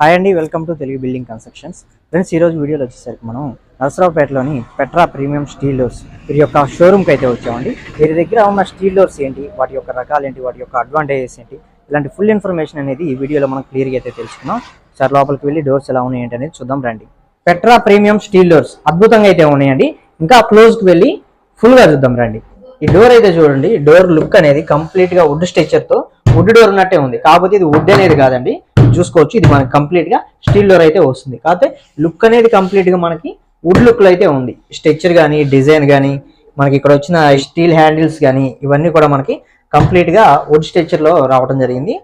Hi అండి welcome to Telugu building constructions friends ఈరోజు వీడియోలో వచ్చేసరికి మనం నరసరావుపేటలోని పెట్రా ప్రీమియం స్టీల్ డోర్స్ వీరి యొక్క షోరూమ్కి అయితే వచ్చామండి. వీరి దగ్గర ఉన్న స్టీల్ డోర్స్ ఏంటి వాటి యొక్క రకాలు ఏంటి వాటి యొక్క అడ్వాంటేజెస్ ఏంటి ఇలాంటి ఫుల్ ఇన్ఫర్మేషన్ అనేది ఈ వీడియోలో మనం క్లియర్గా అయితే తెలుసుకుందాం. సార్ లోపలికి వెళ్ళి డోర్స్ ఎలా ఉన్నాయి ఏంటి అనేది చూద్దాం రండి. పెట్రా ప్రీమియం స్టీల్ డోర్స్ అద్భుతంగా అయితే ఉన్నాయండి. ఇంకా క్లోజ్కి వెళ్ళి ఫుల్గా చూద్దాం రండి. ఈ డోర్ అయితే చూడండి డోర్ లుక్ అనేది కంప్లీట్గా వుడ్ స్ట్రక్చర్తో వుడ్ డోర్ ఉన్నట్టే ఉంది. కాకపోతే ఇది వుడ్ అనేది కాదండి. చూసుకోవచ్చు. ఇది మనకి కంప్లీట్గా స్టీల్ డోర్ అయితే వస్తుంది. కాకపోతే లుక్ అనేది కంప్లీట్గా మనకి వుడ్ లుక్లో అయితే ఉంది. స్ట్రక్చర్ కానీ డిజైన్ కానీ మనకి ఇక్కడ వచ్చిన స్టీల్ హ్యాండిల్స్ కానీ ఇవన్నీ కూడా మనకి కంప్లీట్గా వుడ్ స్ట్రక్చర్లో రావడం జరిగింది.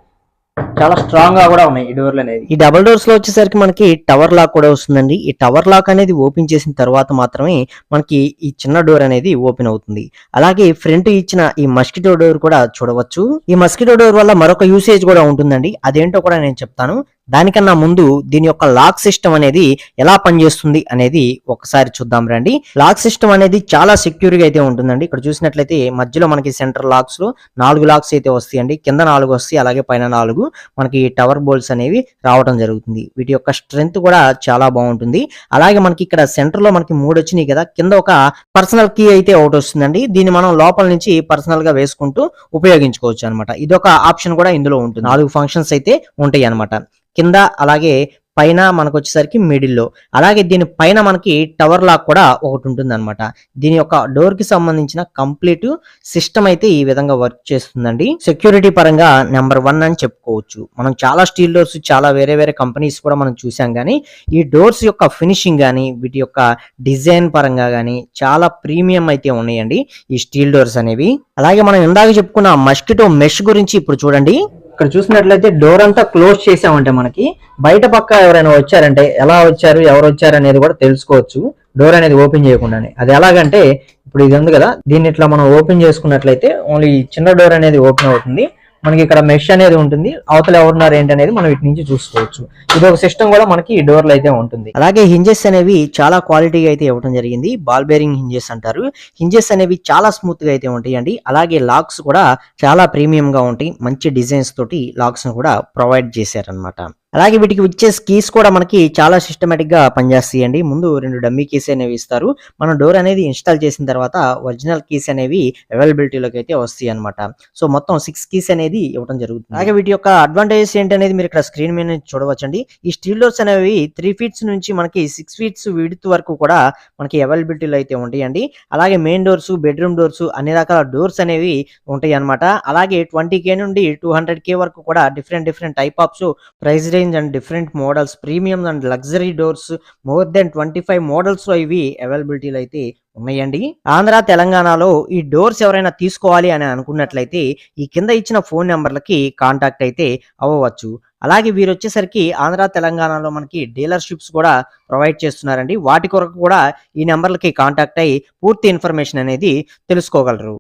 చాలా స్ట్రాంగ్గా కూడా ఉన్నాయి ఈ డోర్లు అనేది ఈ డబుల్ డోర్స్లో వచ్చేసరికి మనకి టవర్ లాక్ కూడా వస్తుందండి. ఈ టవర్ లాక్ అనేది ఓపెన్ చేసిన తర్వాత మాత్రమే మనకి ఈ చిన్న డోర్ అనేది ఓపెన్ అవుతుంది. అలాగే ఫ్రంట్ ఇచ్చిన ఈ మస్కిటో డోర్ కూడా చూడవచ్చు. ఈ మస్కిటో డోర్ వల్ల మరొక యూసేజ్ కూడా ఉంటుందండి. అదేంటో కూడా నేను చెప్తాను. దానికన్నా ముందు దీని యొక్క లాక్ సిస్టమ్ అనేది ఎలా పనిచేస్తుంది అనేది ఒకసారి చూద్దాం రండి. లాక్ సిస్టమ్ అనేది చాలా సెక్యూర్గా అయితే ఉంటుందండి. ఇక్కడ చూసినట్లయితే మధ్యలో మనకి సెంటర్ లాక్స్లో నాలుగు లాక్స్ అయితే వస్తాయండి. కింద నాలుగు వస్తాయి. అలాగే పైన నాలుగు. మనకి టవర్ బోల్ట్స్ అనేవి రావడం జరుగుతుంది. వీటి యొక్క స్ట్రెంగ్త్ కూడా చాలా బాగుంటుంది. అలాగే మనకి ఇక్కడ సెంటర్లో మనకి మూడు వచ్చినాయి కదా కింద ఒక పర్సనల్ కీ అయితే ఒకటి వస్తుందండి. దీన్ని మనం లోపల నుంచి పర్సనల్గా వేసుకుంటూ ఉపయోగించుకోవచ్చు అనమాట ఇదొక ఆప్షన్ కూడా ఇందులో ఉంటుంది. నాలుగు ఫంక్షన్స్ అయితే ఉంటాయి అనమాట కింద అలాగే పైన మనకు వచ్చేసరికి మిడిల్లో. అలాగే దీని పైన మనకి టవర్ లాక్ కూడా ఒకటి ఉంటుంది అనమాట దీని యొక్క డోర్కి సంబంధించిన కంప్లీట్ సిస్టమ్ అయితే ఈ విధంగా వర్క్ చేస్తుందండి. సెక్యూరిటీ పరంగా నెంబర్ వన్ అని చెప్పుకోవచ్చు. మనం చాలా స్టీల్ డోర్స్ చాలా వేరే వేరే కంపెనీస్ కూడా మనం చూసాం కానీ ఈ డోర్స్ యొక్క ఫినిషింగ్ కానీ వీటి యొక్క డిజైన్ పరంగా కానీ చాలా ప్రీమియం అయితే ఉన్నాయండి ఈ స్టీల్ డోర్స్ అనేవి. అలాగే మనం ఇందాక చెప్పుకున్న మస్కిటో మెష్ గురించి ఇప్పుడు చూడండి. ఇక్కడ చూసినట్లయితే డోర్ అంతా క్లోజ్ చేసామంటే మనకి బయట పక్క ఎవరైనా వచ్చారంటే ఎలా వచ్చారు ఎవరు వచ్చారు అనేది కూడా తెలుసుకోవచ్చు. డోర్ అనేది ఓపెన్ చేయకుండానే. అది ఎలాగంటే ఇప్పుడు ఇది ఉంది కదా దీన్ని ఇట్లా మనం ఓపెన్ చేసుకున్నట్లయితే ఓన్లీ చిన్న డోర్ అనేది ఓపెన్ అవుతుంది. మనకి ఇక్కడ మెష్ అనేది ఉంటుంది. అవతల ఎవరున్నారు ఏంటి అనేది మనం ఇటు నుంచి చూసుకోవచ్చు. ఇది ఒక సిస్టమ్ కూడా మనకి ఈ డోర్లు అయితే ఉంటుంది. అలాగే హింజెస్ అనేవి చాలా క్వాలిటీగా అయితే ఇవ్వడం జరిగింది. బాల్ బేరింగ్ హింజెస్ అంటారు. హింజెస్ అనేవి చాలా స్మూత్గా అయితే ఉంటాయండి. అలాగే లాక్స్ కూడా చాలా ప్రీమియం గా ఉంటాయి. మంచి డిజైన్స్ తోటి లాక్స్ కూడా ప్రొవైడ్ చేశారనమాట అలాగే వీటికి వచ్చే కీస్ కూడా మనకి చాలా సిస్టమేటిక్గా పనిచేస్తాయండి. ముందు రెండు డమ్మీ కీస్ అనేవి ఇస్తారు. మనం డోర్ అనేది ఇన్స్టాల్ చేసిన తర్వాత ఒరిజినల్ కీస్ అనేవి అవైలబిలిటీలోకి అయితే వస్తాయి అనమాట సో మొత్తం సిక్స్ కీస్ అనేది ఇవ్వడం జరుగుతుంది. అలాగే వీటి యొక్క అడ్వాంటేజెస్ ఏంటి అనేది మీరు ఇక్కడ స్క్రీన్ మీద చూడవచ్చండి. ఈ స్టీల్ డోర్స్ అనేవి త్రీ ఫీట్స్ నుంచి మనకి సిక్స్ ఫీట్స్ విడిత్ వరకు కూడా మనకి అవైలబిలిటీలో అయితే ఉంటాయండి. అలాగే మెయిన్ డోర్స్ బెడ్రూమ్ డోర్స్ అన్ని రకాల డోర్స్ అనేవి ఉంటాయి అనమాట అలాగే ట్వంటీ కే నుండి టూ హండ్రెడ్ కే వరకు కూడా different different type of price range and different models premium and luxury doors more than twenty five models ఇవి అవైలబిలిటీలు అయితే ఉన్నాయండి. ఆంధ్ర తెలంగాణలో ఈ డోర్స్ ఎవరైనా తీసుకోవాలి అని అనుకున్నట్లయితే ఈ కింద ఇచ్చిన ఫోన్ నెంబర్లకి కాంటాక్ట్ అయితే అవ్వవచ్చు. అలాగే వీరు వచ్చేసరికి ఆంధ్ర తెలంగాణలో మనకి డీలర్షిప్స్ కూడా ప్రొవైడ్ చేస్తున్నారండి. వాటి కొరకు కూడా ఈ నెంబర్లకి కాంటాక్ట్ అయ్యి పూర్తి ఇన్ఫర్మేషన్ అనేది తెలుసుకోగలరు.